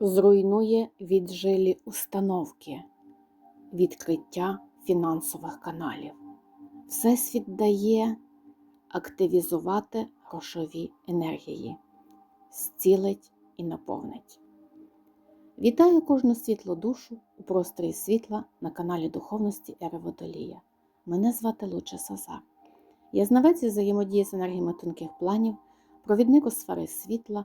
зруйнує віджилі установки, відкриття фінансових каналів. Всесвіт дає активізувати грошові енергії, зцілить і наповнить. Вітаю кожну світлу душу у просторі світла на каналі Духовності Ери Водолія. Мене звати Луча Сазар. Я знавець із взаємодії з енергіями тонких планів, провідник у сфери світла,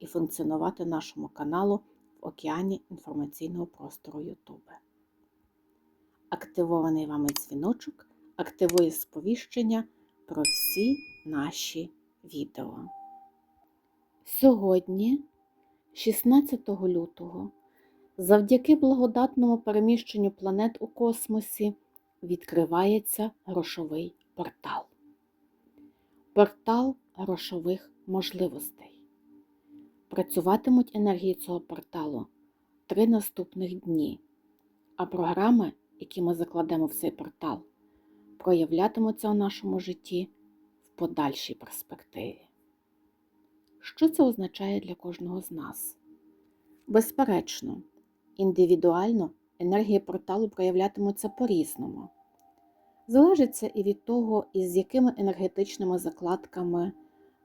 і функціонувати нашому каналу в океані інформаційного простору YouTube. Активований вами дзвіночок активує сповіщення про всі наші відео. Сьогодні, 16 лютого, завдяки благодатному переміщенню планет у космосі відкривається грошовий портал. Портал грошових можливостей. Працюватимуть енергії цього порталу три наступних дні, а програми, які ми закладемо в цей портал, проявлятимуться у нашому житті в подальшій перспективі. Що це означає для кожного з нас? Безперечно, індивідуально енергії порталу проявлятимуться по-різному. Залежить це і від того, із якими енергетичними закладками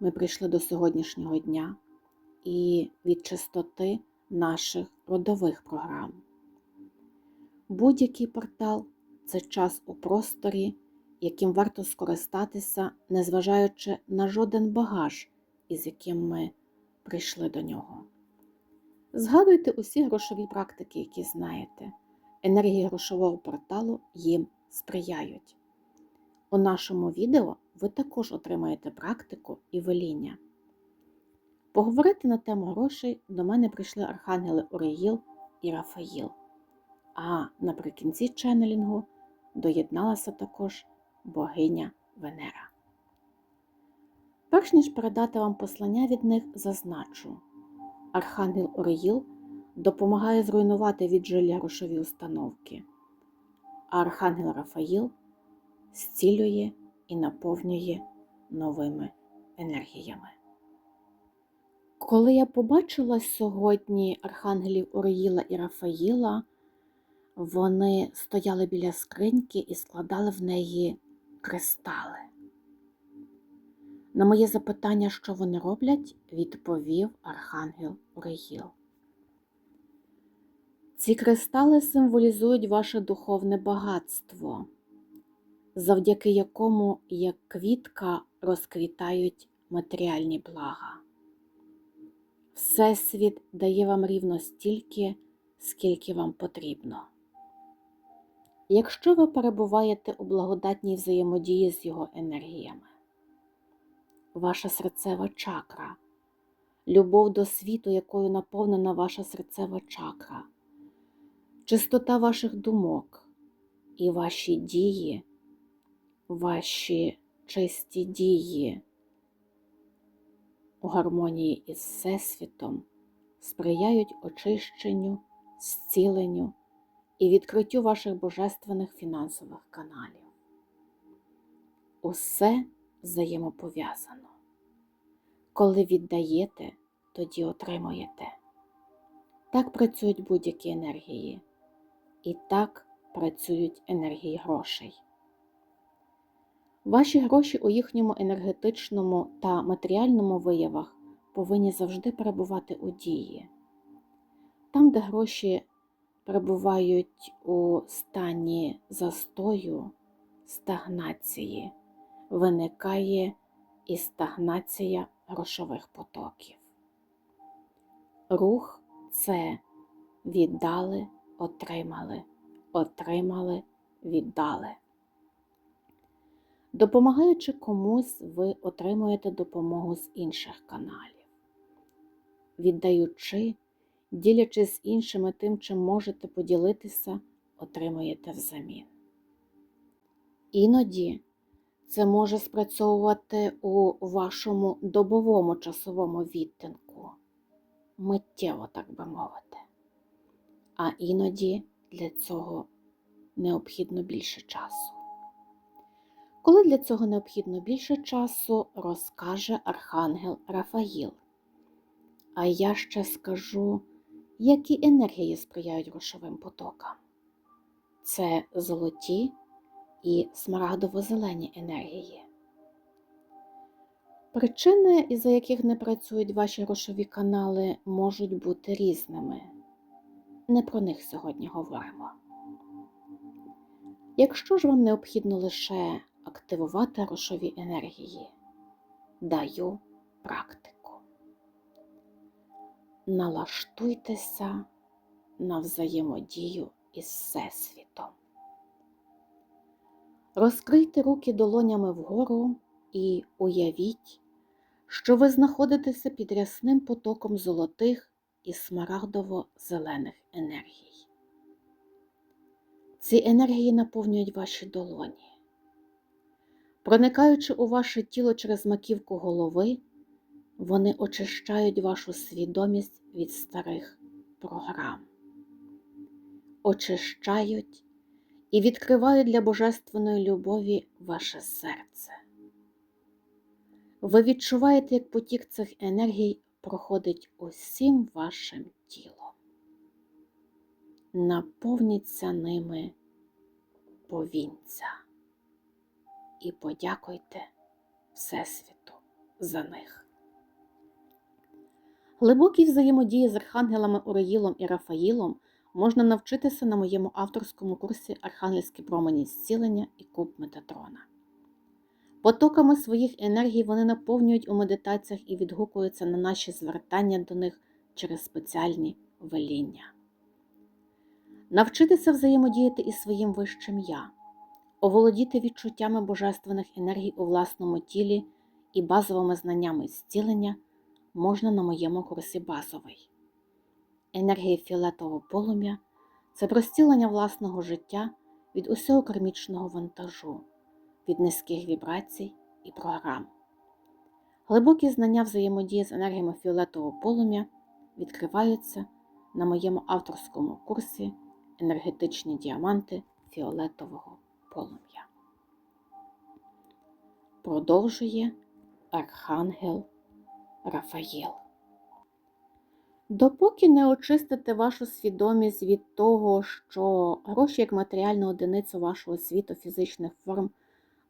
ми прийшли до сьогоднішнього дня, і від частоти наших родових програм. Будь-який портал це час у просторі, яким варто скористатися, незважаючи на жоден багаж, із яким ми прийшли до нього. Згадуйте усі грошові практики, які знаєте. Енергії грошового порталу їм сприяють. У нашому відео ви також отримаєте практику і веління. Поговорити на тему грошей до мене прийшли архангели Оріїл і Рафаїл. А наприкінці ченнелінгу доєдналася також богиня Венера. Перш ніж передати вам послання від них, зазначу, Архангел Оріїл допомагає зруйнувати віджилі грошові установки, а Архангел Рафаїл зцілює і наповнює новими енергіями. Коли я побачила сьогодні архангелів Оріїла і Рафаїла, вони стояли біля скриньки і складали в неї кристали. На моє запитання, що вони роблять, відповів архангел Оріїл. Ці кристали символізують ваше духовне багатство, завдяки якому, як квітка, розквітають матеріальні блага. Всесвіт дає вам рівно стільки, скільки вам потрібно. Якщо ви перебуваєте у благодатній взаємодії з його енергіями, ваша серцева чакра, любов до світу, якою наповнена ваша серцева чакра, чистота ваших думок і ваші дії, ваші чисті дії у гармонії із Всесвітом сприяють очищенню, зціленню і відкриттю ваших божественних фінансових каналів. Усе взаємопов'язано. Коли віддаєте, тоді отримуєте. Так працюють будь-які енергії, і так працюють енергії грошей. Ваші гроші у їхньому енергетичному та матеріальному виявах повинні завжди перебувати у дії. Там, де гроші перебувають у стані застою, стагнації, виникає і стагнація грошових потоків. Рух це віддали, отримали, отримали, віддали. Допомагаючи комусь, ви отримуєте допомогу з інших каналів. Віддаючи, ділячись з іншими тим, чим можете поділитися, отримуєте взамін. Іноді це може спрацьовувати у вашому добовому часовому відтинку, миттєво, так би мовити. А іноді для цього необхідно більше часу. Коли для цього необхідно більше часу, розкаже Архангел Рафаїл. А я ще скажу, які енергії сприяють грошовим потокам. Це золоті і смарагдово-зелені енергії. Причини, із-за яких не працюють ваші грошові канали, можуть бути різними. Не про них сьогодні говоримо. Якщо ж вам необхідно лише активувати грошові енергії, даю практику. Налаштуйтеся на взаємодію із Всесвітом. Розкрийте руки долонями вгору і уявіть, що ви знаходитеся під рясним потоком золотих і смарагдово-зелених енергій. Ці енергії наповнюють ваші долоні. Проникаючи у ваше тіло через маківку голови, вони очищають вашу свідомість від старих програм, очищають і відкривають для божественної любові ваше серце. Ви відчуваєте, як потік цих енергій проходить усім вашим тілом. Наповніться ними повінця і подякуйте Всесвіту за них. Глибокій взаємодії з архангелами Ураїлом і Рафаїлом можна навчитися на моєму авторському курсі Архангельські промені зцілення і куб Метатрона. Потоками своїх енергій вони наповнюють у медитаціях і відгукуються на наші звертання до них через спеціальні веління. Навчитися взаємодіяти із своїм вищим я, оволодіти відчуттями божественних енергій у власному тілі і базовими знаннями зцілення можна на моєму курсі базовий. Енергія фіолетового полум'я це простілення власного життя від усього кармічного вантажу, від низьких вібрацій і програм. Глибокі знання взаємодії з енергіями фіолетового полум'я відкриваються на моєму авторському курсі енергетичні діаманти фіолетового полум'я. Продовжує Архангел Рафаїл. Допоки не очистите вашу свідомість від того, що гроші як матеріальну одиницю вашого світу фізичних форм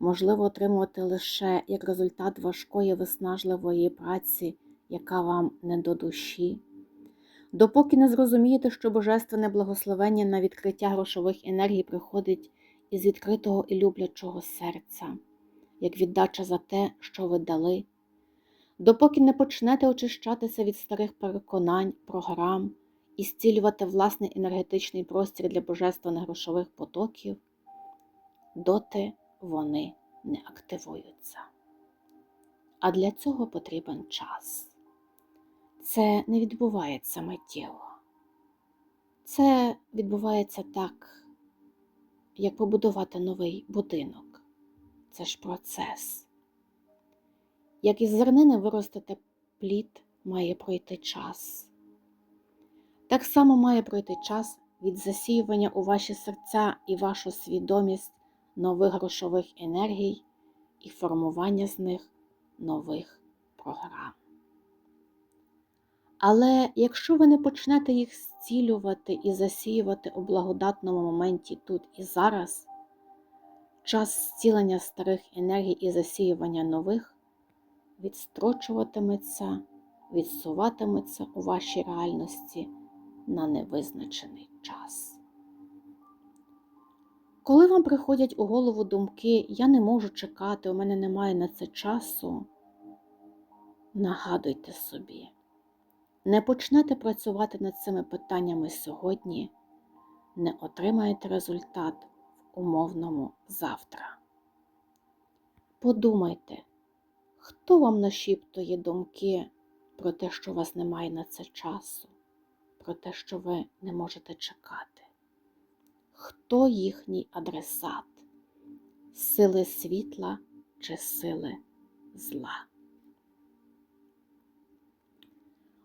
можливо отримувати лише як результат важкої виснажливої праці, яка вам не до душі, допоки не зрозумієте, що божественне благословення на відкриття грошових енергій приходить із відкритого і люблячого серця, як віддача за те, що ви дали допоки не почнете очищатися від старих переконань, програм і зцілювати власний енергетичний простір для божественних грошових потоків, доти вони не активуються. А для цього потрібен час. Це не відбувається миттєво. Це відбувається так, як побудувати новий будинок. Це ж процес. Як із зернини виростити плід, має пройти час. Так само має пройти час від засіювання у ваші серця і вашу свідомість нових грошових енергій і формування з них нових програм. Але якщо ви не почнете їх зцілювати і засіювати у благодатному моменті тут і зараз, час зцілення старих енергій і засіювання нових відстрочуватиметься, відсуватиметься у вашій реальності на невизначений час. Коли вам приходять у голову думки, я не можу чекати, у мене немає на це часу, нагадуйте собі, не почнете працювати над цими питаннями сьогодні, не отримаєте результат в умовному завтра. Подумайте, Хто вам нашіптує думки про те, що у вас немає на це часу, про те, що ви не можете чекати. Хто їхній адресат? Сили світла чи сили зла?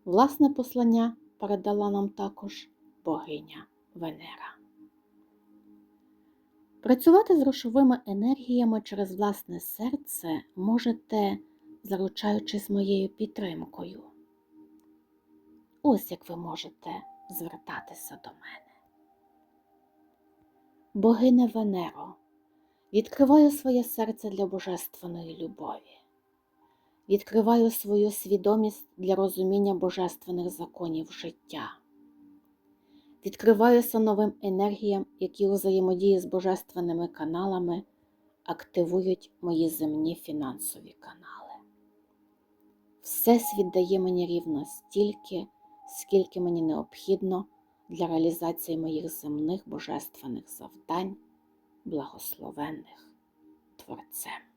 Власне послання передала нам також богиня Венера. Працювати з грошовими енергіями через власне серце можете, заручаючись моєю підтримкою. Ось як ви можете звертатися до мене. Богине Венеро, відкриваю своє серце для божественної любові. Відкриваю свою свідомість для розуміння божественних законів життя. Відкриваюся новим енергіям, які у взаємодії з божественними каналами активують мої земні фінансові канали. Всесвіт дає мені рівно стільки, скільки мені необхідно для реалізації моїх земних божественних завдань, благословенних Творцем.